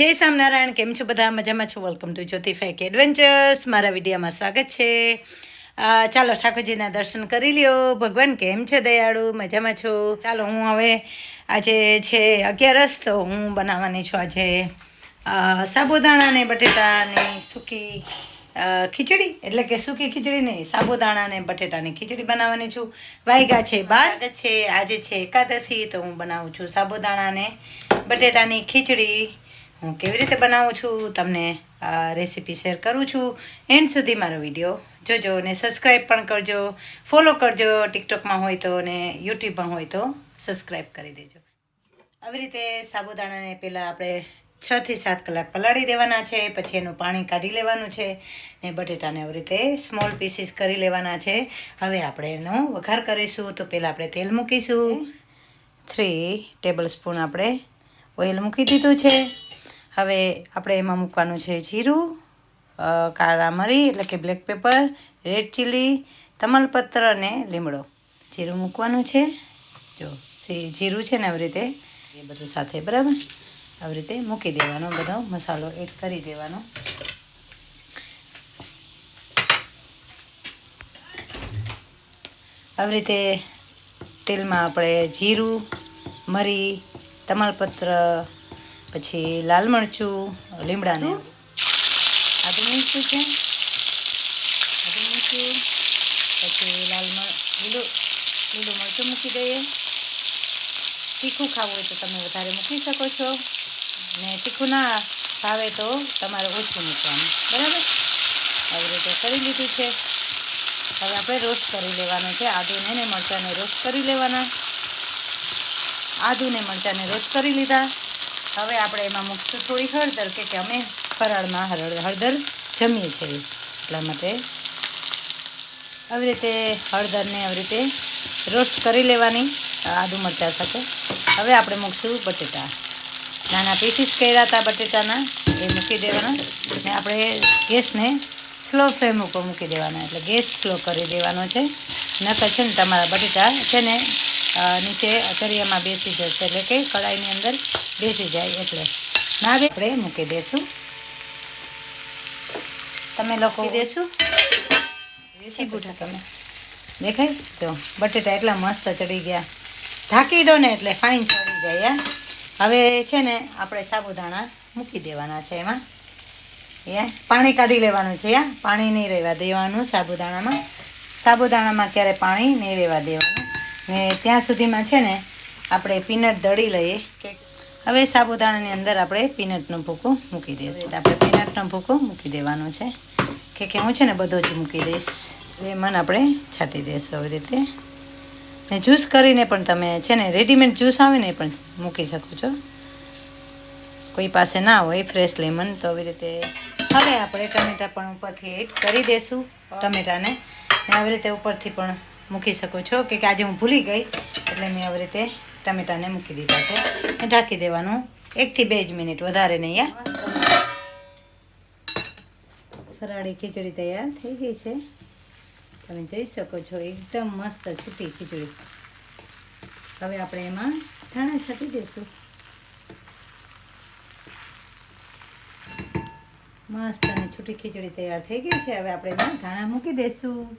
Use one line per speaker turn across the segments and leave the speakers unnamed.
જય સ્વામિનારાયણ કેમ છો બધા? મજામાં છો? Welcome to Jyoti fake adventures મારા વિડીયોમાં સ્વાગત છે. ચાલો ઠાકોરજીના દર્શન કરી લ્યો. ભગવાન કેમ છે દયાળુ? મજામાં છો? ચાલો હું હવે આજે છે અગિયારસ તો હું બનાવવાની છું આજે સાબુદાણાને બટેટાની સૂકી ખીચડી. એટલે કે સૂકી ખીચડી નહીં સાબુદાણા અને બટેટાની ખીચડી બનાવવાની છું. વાયગા છે બાર. છે. આજે છે એકાદશી તો હું બનાવું છું સાબુદાણા અને બટેટાની ખીચડી. હું કેવી રીતે બનાવું છું તમને આ રેસીપી શેર કરું છું. એન્ડ સુધી મારો વીડિયો જોજો અને સબસ્ક્રાઈબ પણ કરજો. ફોલો કરજો ટિકટોકમાં હોય તો અને યુટ્યુબમાં હોય તો સબસ્ક્રાઈબ કરી દેજો. આવી રીતે સાબુદાણાને પહેલાં આપણે છથી સાત કલાક પલાળી દેવાના છે પછી એનું પાણી કાઢી લેવાનું છે ને બટેટાને આવી રીતે સ્મોલ પીસીસ કરી લેવાના છે. હવે આપણે એનો વઘાર કરીશું તો પહેલાં આપણે તેલ મૂકીશું. થ્રી ટેબલ સ્પૂન આપણે ઓઇલ મૂકી દીધું છે. હવે આપણે એમાં મૂકવાનું છે જીરું કાળા મરી, એટલે કે બ્લેક પેપર, રેડ ચીલી, તમાલપત્ર અને લીમડો. જીરું મૂકવાનું છે. જો જીરું છે ને આવી રીતે એ બધું સાથે, બરાબર? આવી રીતે મૂકી દેવાનો, બધો મસાલો એડ કરી દેવાનો. આવી રીતે તેલમાં આપણે જીરું, મરી, તમાલપત્ર પછી લાલ મરચું લીમડાને. આદુ મીઠું છે. આદુ મીઠું. પછી લાલ લીલું લીલું મરચું મૂકી દઈએ. તીખું ખાવું હોય તો તમે વધારે મૂકી શકો છો. ને તીખું ના ભાવે તો તમારે ઓછું મૂકવાનું. બરાબર? આવી રીતે કરી લીધું છે. હવે આપણે રોસ્ટ કરી લેવાનું છે. આદુને ને મરચાંને રોસ્ટ કરી લેવાના. આદુને મરચાંને રોસ્ટ કરી લીધા. હવે આપણે એમાં મૂકશું થોડી હળદર, કે અમે ફરાળમાં હળદર હળદર જમીએ છીએ. એટલા માટે આવી રીતે હળદરને આવી રીતે રોસ્ટ કરી લેવાની, આદુ મરચાં સાથે. હવે આપણે મૂકશું બટેટા. નાના પીસીસ કર્યા હતા બટેટાના, એ મૂકી દેવાના. અને આપણે ગેસને સ્લો ફ્લેમ ઉપર મૂકી દેવાના. એટલે ગેસ સ્લો કરી દેવાનો છે. નકર છે ને તમારા બટેટા છે ને નીચે તરિયામાં બેસી જશે. એટલે કે કડાઈની અંદર બેસી જાય એટલે. ના બે આપણે મૂકી દેશું. તમે લોકો દેશું. ચીગુઠા તમે. દેખાય? જો બટેટા એટલા મસ્ત ચડી ગયા. ઢાંકી દો ને એટલે ફાઇન ચડી જાય હવે છે ને આપણે સાબુદાણા મૂકી દેવાના છે એમાં. યા પાણી કાઢી લેવાનું છે યા પાણી નહીં રહેવા દેવાનું સાબુદાણામાં. સાબુદાણામાં ક્યારે પાણી નહીં રહેવા દેવાનું. ને ત્યાં સુધીમાં છે ને આપણે પીનટ દળી લઈએ. કે હવે સાબુદાણાની અંદર આપણે પીનટનું ભૂકું મૂકી દઈશું. આપણે પીનટનો ભૂકો મૂકી દેવાનું છે. કે કે હું છે ને બધો જ મૂકી દઈશ. લેમન આપણે છાંટી દઈશું આવી રીતે. ને જ્યુસ કરીને પણ તમે છે ને રેડીમેડ જ્યુસ આવે ને એ પણ મૂકી શકો છો. કોઈ પાસે ના હોય ફ્રેશ લેમન તો આવી રીતે હવે આપણે ટમેટા પણ ઉપરથી એડ કરી દઈશું. ટમેટાને. ને આવી રીતે ઉપરથી પણ મૂકી શકો છો કે આજે હું ભૂલી ગઈ. એટલે મેં આવી રીતે ટમેટાને મૂકી દીધા છે. અને ઢાંકી દેવાનું. એકથી બે જ મિનિટ, વધારે નહીં યા ફરાળી ખીચડી તૈયાર થઈ ગઈ છે. તમે જોઈ શકો છો, એકદમ મસ્ત છૂટી ખીચડી. હવે આપણે એમાં ધાણા છાંટી દઈશું મસ્ત અને છૂટી ખીચડી તૈયાર થઈ ગઈ છે. હવે આપણે એમાં ધાણા મૂકી દઈશું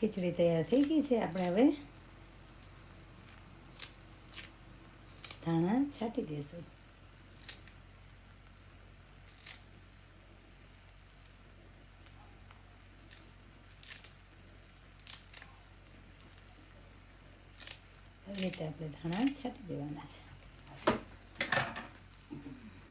ખીચડી તૈયાર થઈ ગઈ છે. આપણે હવે ધાણા છાંટી દઈશું રીતે આપણે ધાણા છાંટી દેવાના છે.